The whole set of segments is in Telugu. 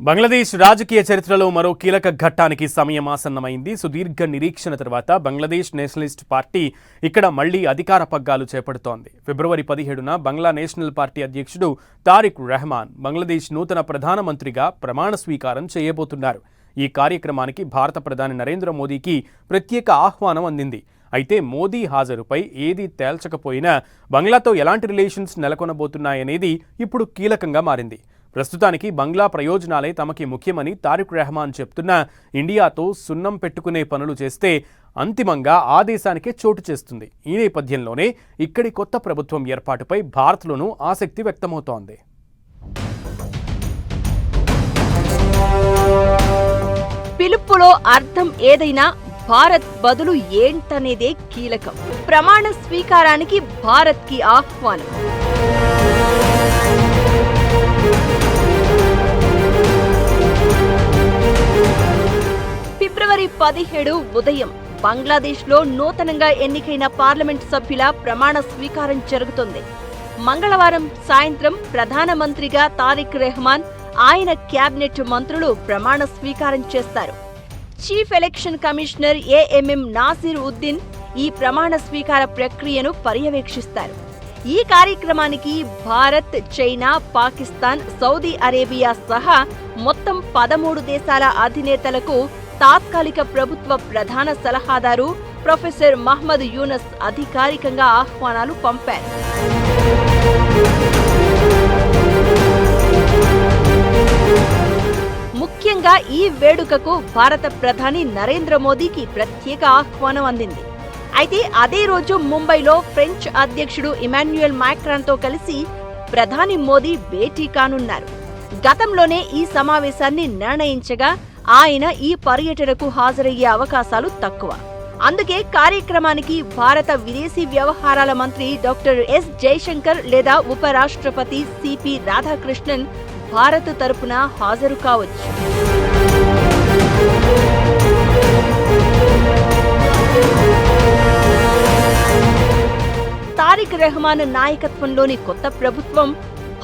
బంగ్లాదేశ్ రాజకీయ చరిత్రలో మరో కీలక ఘట్టానికి సమయం ఆసన్నమైంది. సుదీర్ఘ నిరీక్షణ తర్వాత బంగ్లాదేశ్ నేషనలిస్ట్ పార్టీ ఇక్కడ మళ్ళీ అధికార పగ్గాలు చేపడుతోంది. ఫిబ్రవరి పదిహేడున బంగ్లా నేషనల్ పార్టీ అధ్యక్షుడు తారిక్ రెహమాన్ బంగ్లాదేశ్ నూతన ప్రధానమంత్రిగా ప్రమాణ స్వీకారం చేయబోతున్నారు. ఈ కార్యక్రమానికి భారత ప్రధాని నరేంద్ర మోదీకి ప్రత్యేక ఆహ్వానం అందింది. అయితే మోదీ హాజరుపై ఏది తేల్చకపోయినా బంగ్లాతో ఎలాంటి రిలేషన్స్ నెలకొనబోతున్నాయనేది ఇప్పుడు కీలకంగా మారింది. ప్రస్తుతానికి బంగ్లా ప్రయోజనాలే తమకి ముఖ్యమని తారిక్ రెహమాన్ చెప్తున్న ఇండియాతో సున్నం పెట్టుకునే పనులు చేస్తే అంతిమంగా ఆ దేశానికే చోటు చేస్తుంది. ఈ నేపథ్యంలోనే ఇక్కడి కొత్త ప్రభుత్వం ఏర్పాటుపై భారత్లోనూ ఆసక్తి వ్యక్తమవుతోంది. పిలుపులో అర్థం ఏదైనా భారత్ బదులు ఏంటనేదే కీలకం. ప్రమాణ స్వీకారానికి భారత్కి ఆహ్వానం. జూలై పదిహేడు ఉదయం బంగ్లాదేశ్లో నూతనంగా ఎన్నికైన పార్లమెంట్ సభ్యుల ప్రమాణ స్వీకారం జరుగుతుంది. మంగళవారం సాయంత్రం ప్రధానమంత్రిగా తారిక్ రెహమాన్ ఆయన క్యాబినెట్ మంత్రులు ప్రమాణ స్వీకారం చేస్తారు. Chief election commissioner AMM Nasir Uddin ఈ ప్రమాణ స్వీకార ప్రక్రియను పర్యవేక్షిస్తారు. ఈ కార్యక్రమానికి Bharat China Pakistan Saudi Arabia సహా మొత్తం పదమూడు దేశాల అధినేతలకు తాత్కాలిక ప్రభుత్వ ప్రధాన సలహాదారు ప్రొఫెసర్ మహ్మద్ యూనస్ అధికారికంగా ఆహ్వానాలు పంపారు. ముఖ్యంగా ఈ వేడుకకు భారత ప్రధాని నరేంద్ర మోదీకి ప్రత్యేక ఆహ్వానం అందింది. అయితే అదే రోజు ముంబైలో ఫ్రెంచ్ అధ్యక్షుడు ఇమాన్యుయల్ మ్యాక్రాన్తో కలిసి ప్రధాని మోదీ భేటీ కానున్నారు. గతంలోనే ఈ సమావేశాన్ని నిర్ణయించగా ఆయన ఈ పర్యటనకు హాజరయ్యే అవకాశాలు తక్కువ. అందుకే కార్యక్రమానికి భారత విదేశీ వ్యవహారాల మంత్రి డాక్టర్ ఎస్ జయశంకర్ లేదా ఉపరాష్ట్రపతి సిపి రాధాకృష్ణన్ భారత్ తరపున హాజరు కావచ్చు. తారిక్ రెహమాన్ నాయకత్వంలోని కొత్త ప్రభుత్వం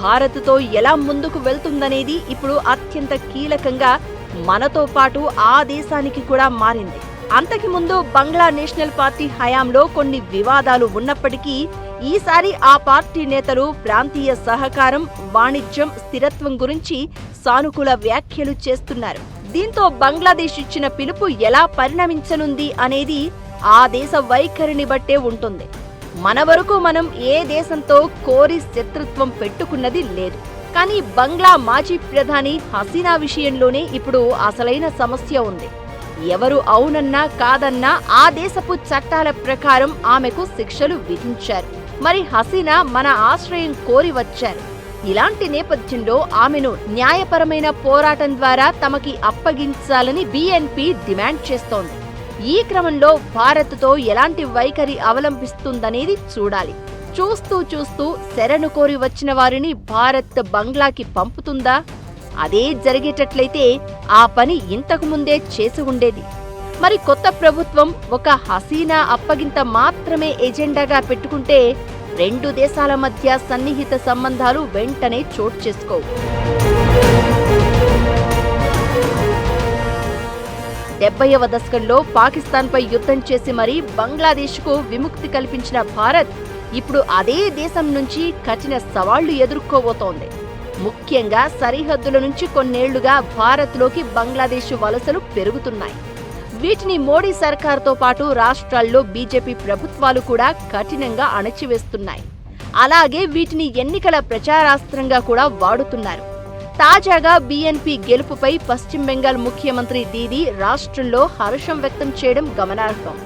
భారత్తో ఎలా ముందుకు వెళ్తుందనేది ఇప్పుడు అత్యంత కీలకంగా మనతో పాటు ఆ దేశానికి కూడా మారింది. అంతకి ముందు బంగ్లా నేషనల్ పార్టీ హయాంలో కొన్ని వివాదాలు ఉన్నప్పటికీ ఈసారి ఆ పార్టీ నేతలు ప్రాంతీయ సహకారం వాణిజ్యం స్థిరత్వం గురించి సానుకూల వ్యాఖ్యలు చేస్తున్నారు. దీంతో బంగ్లాదేశ్ ఇచ్చిన పిలుపు ఎలా పరిణమించనుంది అనేది ఆ దేశ వైఖరిని బట్టే ఉంటుంది. మన వరకు మనం ఏ దేశంతో కోరి శత్రుత్వం పెట్టుకున్నది లేదు. కానీ బంగ్లా మాజీ ప్రధాని హసీనా విషయంలోనే ఇప్పుడు అసలైన సమస్య ఉంది. ఎవరు అవునన్నా కాదన్నా ఆ దేశపు చట్టాల ప్రకారం ఆమెకు శిక్షలు విధించారు. మరి హసీనా మన ఆశ్రయం కోరి వచ్చారు. ఇలాంటి నేపథ్యంలో ఆమెను న్యాయపరమైన పోరాటం ద్వారా తమకి అప్పగించాలని బీఎన్పీ డిమాండ్ చేస్తోంది. ఈ క్రమంలో భారత్తో ఎలాంటి వైఖరి అవలంబిస్తుందనేది చూడాలి. చూస్తూ చూస్తూ శరణు కోరి వచ్చిన వారిని భారత్ బంగ్లాకి పంపుతుందా? అదే జరిగేటట్లయితే ఆ పని ఇంతకు ముందే చేసి ఉండేది. మరి కొత్త ప్రభుత్వం ఒక హసీనా అప్పగింత మాత్రమే ఎజెండాగా పెట్టుకుంటే రెండు దేశాల మధ్య సన్నిహిత సంబంధాలు వెంటనే చోటు చేసుకోవు. డెబ్బైవ దశకంలో పాకిస్తాన్పై యుద్ధం చేసి మరీ బంగ్లాదేశ్కు విముక్తి కల్పించిన భారత్ ఇప్పుడు అదే దేశం నుంచి కఠిన సవాళ్ళు ఎదుర్కోబోతోంది. ముఖ్యంగా సరిహద్దుల నుంచి కొన్నేళ్ళుగా భారత్లోకి బంగ్లాదేశ్ వలసలు పెరుగుతున్నాయి. వీటిని మోడీ సర్కార్తో పాటు రాష్ట్రాల్లో బీజేపీ ప్రభుత్వాలు కూడా కఠినంగా అణచివేస్తున్నాయి. అలాగే వీటిని ఎన్నికల ప్రచారాస్త్రంగా కూడా వాడుతున్నారు. తాజాగా బీఎన్పీ గెలుపుపై పశ్చిమ బెంగాల్ ముఖ్యమంత్రి దీదీ రాష్ట్రంలో హర్షం వ్యక్తం చేయడం గమనార్హం.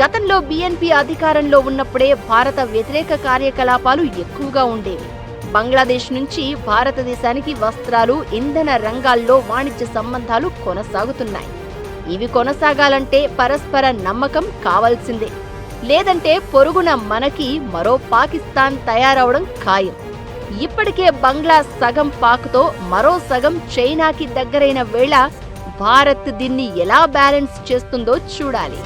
గతంలో బీఎన్పీ అధికారంలో ఉన్నప్పుడే భారత వ్యతిరేక కార్యకలాపాలు ఎక్కువగా ఉండేవి. బంగ్లాదేశ్ నుంచి భారతదేశానికి వస్త్రాలు ఇంధన రంగాల్లో వాణిజ్య సంబంధాలు కొనసాగుతున్నాయి. ఇవి కొనసాగాలంటే పరస్పర నమ్మకం కావాల్సిందే. లేదంటే పొరుగున మనకి మరో పాకిస్తాన్ తయారవడం ఖాయం. ఇప్పటికే బంగ్లా సగం పాక్తో మరో సగం చైనాకి దగ్గరైన వేళ భారత్ దీన్ని ఎలా బ్యాలెన్స్ చేస్తుందో చూడాలి.